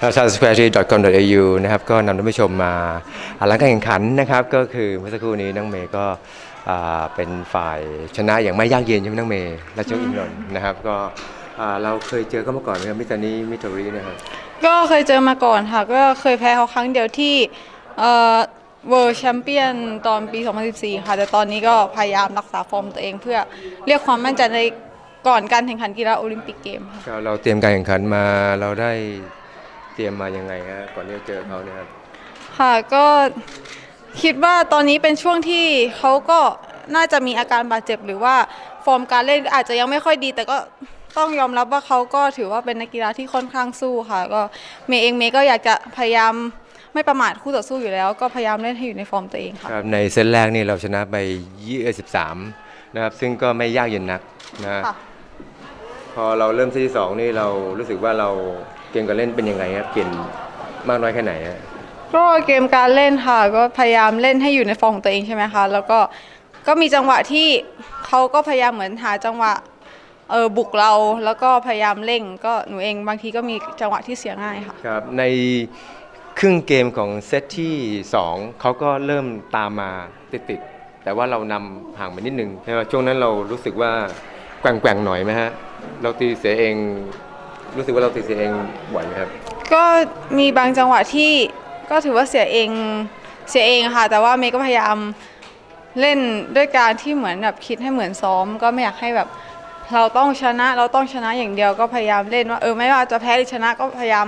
ชาติ square com au นะครับก็นำท่านผู้ชมมาอ่าหลังการแข่งขันนะครับ ก็คือเมื่อสักครู่นี้น้องเมย์ก็เป็นฝ่ายชนะอย่างไม่ยากเย็นใช่ไหมน้องเมย์ราชวงศ์อินทนนท์นะครับ ก็เราเคยเจอเขามาก่อนไหมครับมิตานี้มิตรีนะครับก็เคยเจอมาก่อนค่ะ ก็เคยแพ้เขาครั้งเดียวที่เอ่อ World Champion ตอนปี 2014 ค่ะ แต่ตอนนี้ก็พยายามรักษาฟอร์มตัวเอง เพื่อเรียกความมั่นใจในก่อนการแข่งขันกีฬาโอลิมปิกเกมค่ะเราเตรียมการแข่งขันมาเราได้ เตรียมมายังไงฮะก่อนที่จะเจอเขาเนี่ยครับค่ะก็คิดว่าตอนนี้เป็นช่วงที่เขาก็น่าจะมีอาการบาดเจ็บหรือว่าฟอร์มการเล่นอาจจะยังไม่ค่อยดี แต่ก็ต้องยอมรับว่าเขาก็ถือว่าเป็นนักกีฬาที่ค่อนข้างสู้ค่ะ ก็เมย์เองเมย์ก็อยากจะพยายามไม่ประมาทคู่ต่อสู้อยู่แล้ว ก็พยายามเล่นให้อยู่ในฟอร์มตัวเองค่ะครับในเซตแรกนี่เราชนะไป 23 นะครับ ซึ่งก็ไม่ยากเย็นนักนะ ค่ะ พอเราเริ่มเซตที่สองนี่เรารู้สึกว่าเราเกมการเล่นเป็นยังไงครับเปลี่ยนมากน้อยแค่ไหนฮะก็เกมการเล่นค่ะ ก็พยายามเล่นให้อยู่ในฟอร์มของตัวเองใช่ไหมคะ แล้วก็ก็มีจังหวะที่เขาก็พยายามเหมือนหาจังหวะเออบุกเราแล้วก็พยายามเร่ง ก็หนูเองบางทีก็มีจังหวะที่เสียง่ายค่ะ ครับในครึ่งเกมของเซตที่2เขาก็เริ่มตามมาติดๆแต่ว่าเรานำห่างไปนิดนึงใช่ไหมช่วงนั้นเรารู้สึกว่า แกว่งๆหน่อยไหมฮะ เราตีเสียเอง รู้สึกว่าเราตีเสียเองบ่อยไหมครับ ก็มีบางจังหวะที่ก็ถือว่าเสียเองเสียเองค่ะ แต่ว่าเมย์ก็พยายามเล่นด้วยการที่เหมือนแบบคิดให้เหมือนซ้อม ก็ไม่อยากให้แบบเราต้องชนะเราต้องชนะอย่างเดียวก็พยายามเล่นว่าเออไม่ว่าจะแพ้หรือชนะก็พยายาม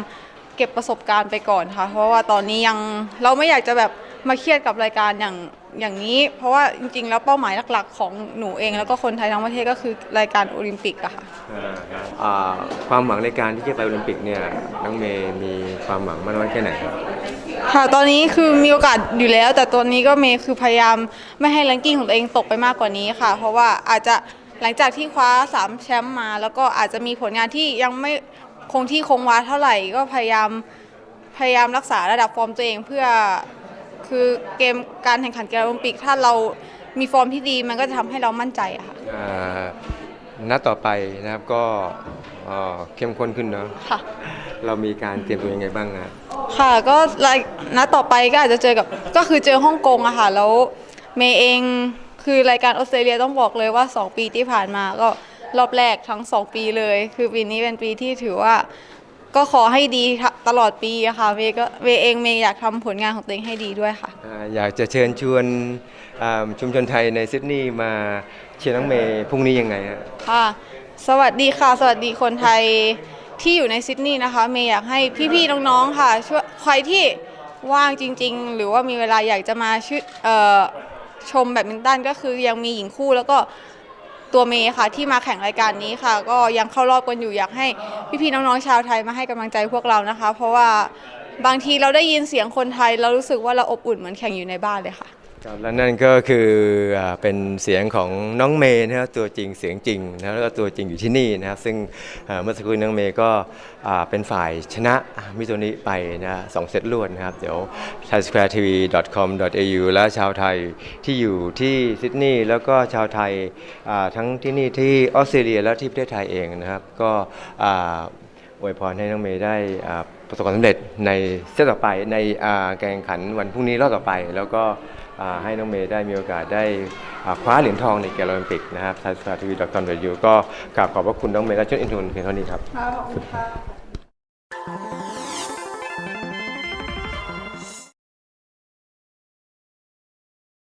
เก็บประสบการณ์ไปก่อนค่ะ เพราะว่าตอนนี้ยังเราไม่อยากจะแบบมาเครียดกับรายการอย่าง อย่างนี้เพราะว่าจริงๆ แล้วเป้าหมายหลักๆ ของหนูเอง แล้วก็คนไทยทั้งประเทศก็คือรายการโอลิมปิกอะค่ะ อ่าความหวังในการที่จะไปโอลิมปิกเนี่ยน้องเมย์มีความหวังมากน้อยแค่ไหนครับ ค่ะตอนนี้คือมีโอกาสอยู่แล้ว แต่ตอนนี้ก็เมย์คือพยายามไม่ให้แรงกิ้งของตัวเองตกไปมากกว่านี้ค่ะ เพราะว่าอาจจะหลังจากที่คว้า3แชมป์มา แล้วก็อาจจะมีผลงานที่ยังไม่คงที่คงวาเท่าไหร่ ก็พยายามพยายามรักษาระดับฟอร์มตัวเองเพื่อ คือเกมการแข่งขันกีฬาโอลิมปิก ถ้าเรามีฟอร์มที่ดีมันก็จะทำให้เรามั่นใจอะค่ะ อ่านัดต่อไปนะครับก็เอ่อเข้มข้นขึ้นเนาะค่ะ เรามีการเตรียมตัวยังไงบ้างนะค่ะก็รายนัดต่อไปก็อาจจะเจอกับก็คือเจอฮ่องกงอะค่ะแล้วเมย์เองคือรายการออสเตรเลียต้องบอกเลยว่า 2 ปีที่ผ่านมาก็รอบแรกทั้ง 2 ปีเลย คือปีนี้เป็นปีที่ถือว่า ก็ขอให้ดีตลอดปีอะค่ะเมย์ก็เมย์เองเมย์อยากทำผลงานของตัวเองให้ดีด้วยค่ะ อ่าอยากจะเชิญชวนอ่าชุมชนไทยในซิดนีย์มาเชียร์น้องเมย์พรุ่งนี้ยังไงฮะ ค่ะ สวัสดีค่ะ สวัสดีคนไทยที่อยู่ในซิดนีย์นะคะ เมย์อยากให้พี่ๆน้องๆค่ะช่วยใครที่ว่างจริง ๆ หรือว่ามีเวลาอยากจะมาชอเอ่อชมแบดมินตันก็คือยังมีหญิงคู่แล้วก็ ตัวเมย์ค่ะ ที่มาแข่งรายการนี้ค่ะ ก็ยังเข้ารอบกันอยู่อยากให้พี่ๆน้องๆชาวไทยมาให้กำลังใจพวกเรานะคะ เพราะว่าบางทีเราได้ยินเสียงคนไทย เรารู้สึกว่าเราอบอุ่นเหมือนแข่งอยู่ในบ้านเลยค่ะ ครับและนั่นก็คืออเป็นเสียงของน้องเมย์นะครับตัวจริงเสียงจริงนะแล้วก็ตัวจริงอยู่ที่นี่นะครับซึ่งเมื่อสักครู่น้องเมย์ก็เป็นฝ่ายชนะมิโตนิไปนะสองเซตรวดนะครับ เดี๋ยว thaisquaretv.com.au และชาวไทยที่อยู่ที่ซิดนีย์แล้วก็ชาวไทยทั้งที่นี่ที่ออสเตรเลียและที่ประเทศไทยเองนะครับ ก็อวยพรให้น้องเมย์ได้ประสบความสำเร็จในเซตต่อไปในการแข่งขันวันพรุ่งนี้รอบต่อไปแล้วก็ ให้น้องเมย์ได้มีโอกาสได้คว้าเหรียญทองในกีฬาโอลิมปิกนะครับไทยสตาร์ทีวีดอทคอมดอทยูก็กราบขอบพระคุณน้องเมย์และชุดอินทุนเพียงเท่านี้ครับขอบคุณค่ะ